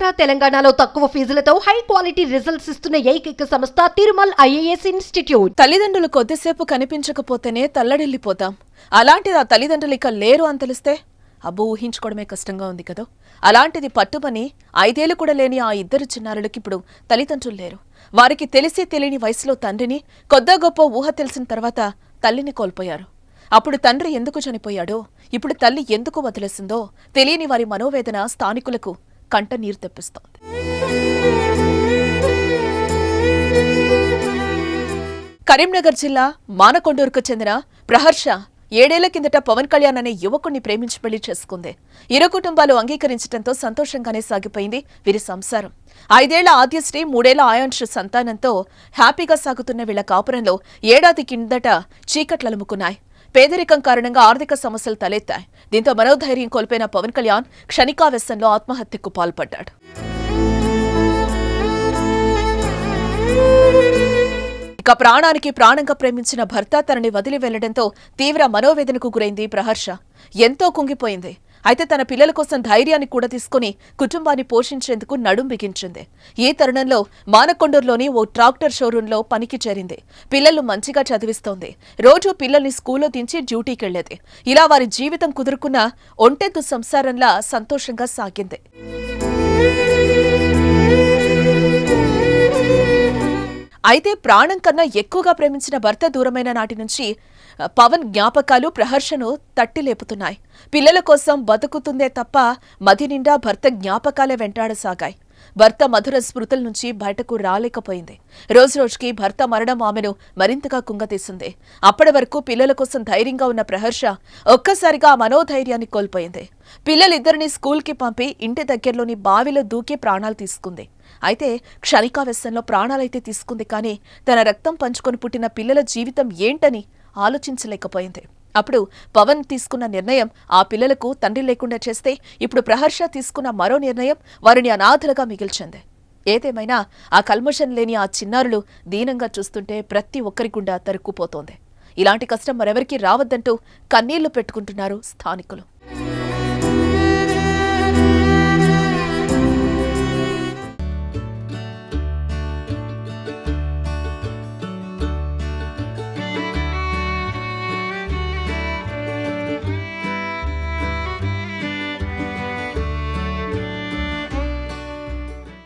ఆంధ్ర తెలంగాణలో తక్కువ ఫీజులతో high quality results ఇస్తున్న ఏకైక సంస్థ తిరుమల్ ఐఏఎస్ ఇన్స్టిట్యూట్. తల్లిదండ్రులు కొద్దిసేపు కనిపించకపోతేనే తల్లడిల్లిపోతాం. అలాంటిది ఆ తల్లిదండ్రులు ఇక లేరు అని తెలిస్తే? అబ్బో ఊహించుకోవడమే కష్టంగా ఉంది కదా? అలాంటిది పట్టుమని ఐదేళ్ళు కూడా లేని ఆ ఇద్దరు చిన్నారులకి ఇప్పుడు తల్లిదండ్రులు లేరు. వారికి తెలిసి తెలియని వయసులో తండ్రిని కొద్దా గొప్ప ఊహ తెలిసిన తర్వాత తల్లిని కోల్పోయారు. అప్పుడు తండ్రి ఎందుకు చనిపోయాడో ఇప్పుడు తల్లి ఎందుకు వదిలేసిందో తెలియని వారి మనోవేదన స్థానికులకు కంట నీరు తెప్పిస్తోంది. కరీంనగర్ జిల్లా మానకొండూరుకు చెందిన ప్రహర్ష ఏడేళ్ళ కిందట పవన్ కళ్యాణ్ అనే యువకుణ్ణి ప్రేమించి పెళ్ళి చేసుకుంది. ఇరు కుటుంబాలు అంగీకరించడంతో సంతోషంగానే సాగిపోయింది వీరి సంసారం. ఐదేళ్ళ ఆద్యశ్రీ మూడేళ్ళ ఆయాంశ సంతానంతో హ్యాపీగా సాగుతున్న వీళ్ళ కాపురంలో ఏడాది కిందట చీకట్లలుముకున్నాయి. పేదరికం కారణంగా ఆర్థిక సమస్యలు తలెత్తాయి. దీంతో మనోధైర్యం కోల్పోయిన పవన్ కళ్యాణ్ క్షణికావేశంలో ఆత్మహత్యకు పాల్పడ్డాడు. ఇక ప్రాణానికి ప్రాణంగా ప్రేమించిన భర్త తనని వదిలి వెళ్ళడంతో తీవ్ర మనోవేదనకు గురైంది ప్రహర్ష. ఎంతో కుంగిపోయింది. అయితే తన పిల్లల కోసం ధైర్యాన్ని కూడా తీసుకుని కుటుంబాన్ని పోషించేందుకు నడుం బిగించింది. ఈ తరుణంలో మానకొండూరులోని ఓ ట్రాక్టర్ షోరూంలో పనికి చేరింది. పిల్లలు మంచిగా చదివిస్తోంది. రోజు పిల్లల్ని స్కూల్లో దించి డ్యూటీకి వెళ్ళేది ఇలా వారి జీవితం కుదురుకున్న ఒంటెద్దు సంసారంలా సంతోషంగా సాగింది. అయితే ప్రాణం కన్నా ఎక్కువగా ప్రేమించిన భర్త దూరమైన నాటి నుంచి పవన్ జ్ఞాపకాలు ప్రహర్షను తట్టి లేపుతున్నాయి పిల్లల కోసం బతుకుతుందే తప్ప మది నిండా భర్త జ్ఞాపకాలే వెంటాడసాగాయి. భర్త మధుర స్మృతుల నుంచి బయటకు రాలేకపోయింది. రోజురోజుకి భర్త మరణం ఆమెను మరింతగా కుంగతీసింది. అప్పటి వరకు పిల్లల కోసం ధైర్యంగా ఉన్న ప్రహర్ష ఒక్కసారిగా ఆ మనోధైర్యాన్ని కోల్పోయింది. పిల్లలిద్దరిని స్కూల్కి పంపి ఇంటి దగ్గరలోని బావిలో దూకి ప్రాణాలు తీసుకుంది. అయితే క్షణికావేశంలో ప్రాణాలైతే తీసుకుంది కానీ తన రక్తం పంచుకొని పుట్టిన పిల్లల జీవితం ఏంటని ఆలోచించలేకపోయింది. అప్పుడు పవన్ తీసుకున్న నిర్ణయం ఆ పిల్లలకు తండ్రి లేకుండా చేస్తే ఇప్పుడు ప్రహర్ష తీసుకున్న మరో నిర్ణయం వారిని అనాథలుగా మిగిల్చింది. ఏదేమైనా ఆ కల్మషం లేని ఆ చిన్నారులు దీనంగా చూస్తుంటే ప్రతి ఒక్కరి గుండా తరుక్కుపోతోంది. ఇలాంటి కష్టం మరెవరికీ రావద్దంటూ కన్నీళ్ళు పెట్టుకుంటున్నారు స్థానికులు.